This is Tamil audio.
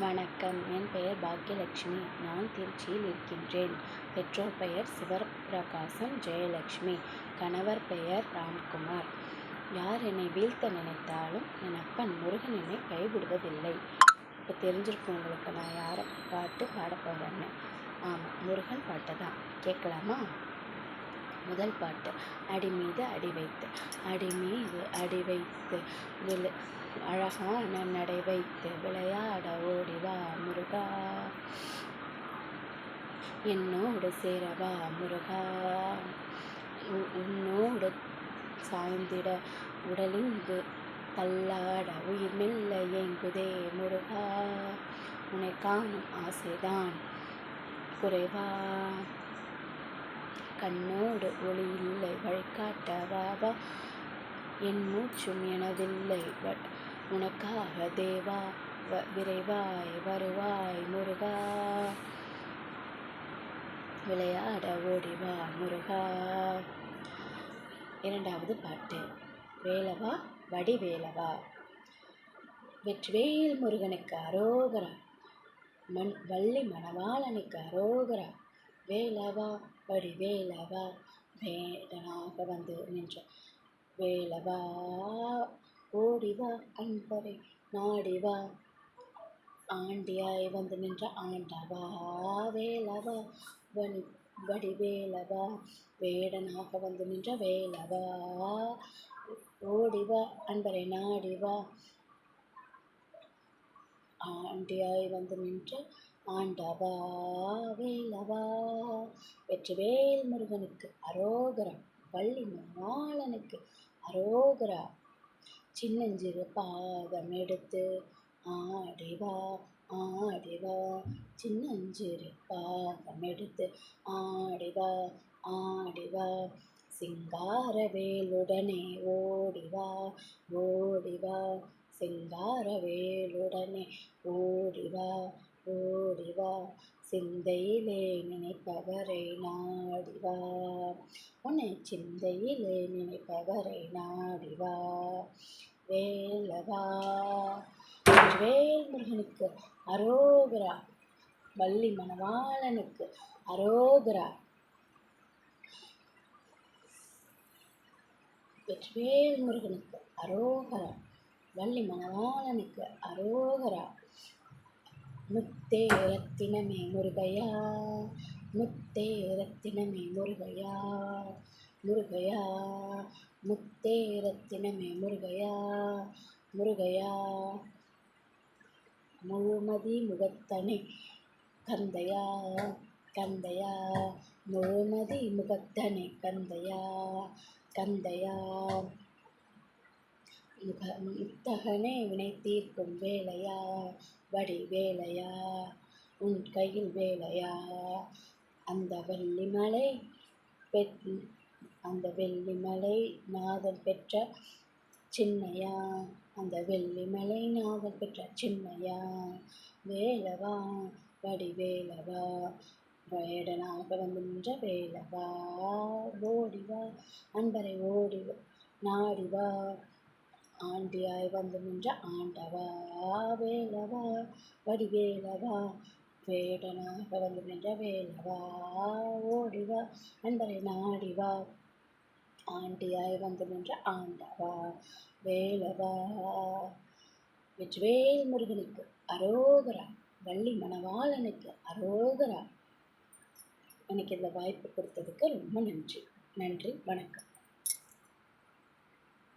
வணக்கம். என் பெயர் பாக்கியலட்சுமி. நான் திருச்சியில் இருக்கின்றேன். பெற்றோர் பெயர் சிவபிரகாசம் ஜெயலட்சுமி. கணவர் பெயர் ராம்குமார். யார் என்னை வீழ்த்த நினைத்தாலும் என் அப்பன் முருகன் என்னை கைவிடுவதில்லை. இப்போ தெரிஞ்சிருக்கும் உங்களுக்கு நான் யாரை பாட்டு பாட போகிறேன்னு ஆமாம் முருகன் பாட்டு தான் கேட்கலாமா? முதல் பாட்டு. அடி மீது அடி வைத்து அடி மீது அடி வைத்து அழகான நடை வைத்து விளையாட ஓடிவா முருகா. என்னோடு சேரவா முருகா. உ- உன்னோடு சாய்ந்திட உடலிங்கு தள்ளாட உயிர் மெல்ல ஏங்குதே முருகா. உனை காணும் ஆசைதான் குறைவா. கண்ணோடு ஒளி இல்லை வழிகாட்ட வாவா என் மூச்சும் எனதில்லை. உனக்காக தேவா வ- விரைவாய் வருவாய் முருகா. விளையாட ஓடிவா முருகா. இரண்டாவது பாட்டு வேலவா வடிவேலவா. வெற்றிவேல் முருகனுக்கு அரோகரா மண் வள்ளி மணவாளனுக்கு அரோகரா வேலவா வடிவேலவா வேடனாக வந்து நின்ற. வேலவா ஓடிவா அன்பரை நாடிவா ஆண்டியாய் வந்து நின்ற ஆண்டவா வேலவா வனி வடிவேலவா வேடனாக வந்து நின்ற வேலவா. ஓடிவா அன்பரை நாடிவா ஆண்டியாய் வந்து நின்ற ஆண்டவா வேலவா. வெற்றிவேல் முருகனுக்கு அரோகரம் பள்ளி மாலனுக்கு அரோகரா. சின்னஞ்சிறு பாதம் எடுத்து ஆடிவா ஆடிவா சின்னஞ்சிறு பாதம் எடுத்து ஆடிவா ஆடிவா சிங்காரவேலுடனே ஓடிவா ஓடிவா சிங்காரவேலுடனே ஓடிவா ஓடிவா சிந்தையிலே நினைப்பவரை நாடிவா. உன்னை சிந்தையிலே நினைப்பவரை நாடிவா. வேலவா. வேல் முருகனுக்கு அரோகரா. வள்ளி மணவாளனுக்கு அரோகரா. வெற்றிவேல் முருகனுக்கு அரோகரா. வள்ளி மணவாளனுக்கு அரோகரா. முத்தே ரத்தினமே முருகையா முத்தே ரத்தினமே முருகையா முருகையா முத்தே ரத்தினமே முருகையா முருகையா. முழுமதி முகத்தனை கந்தையா கந்தையா. முழுமதி முகத்தனை கந்தையா கந்தையா. முக முத்தகனே வினை தீர்க்கும் வேலையா வடி வேலையா? உன் கையில் வேலையா? அந்த வெள்ளிமலை பெற் அந்த வெள்ளிமலை நாதல் பெற்ற சின்னையா? அந்த வெள்ளிமலை நாதல் பெற்ற சின்னையா? வேலவா? வடி வேலவா? வேடனாக வந்து நின்ற வேலவா? ஓடிவா? அன்பரை ஓடிவா? நாடிவா? ஆண்டியாய் வந்து நின்ற ஆண்டவா வேலவா வடிவேலவா வேடனாக வந்து நின்ற வேலவா ஓடிவா அன்பரை நாடிவா. ஆண்டியாய் வந்து நின்ற ஆண்டவா வேலவா. வெற்றிவேல் முருகனுக்கு அரோகரா வள்ளி மணவாளனுக்கு அரோகரா. எனக்கு இந்த வாய்ப்பு கொடுத்ததுக்கு ரொம்ப நன்றி. நன்றி வணக்கம்.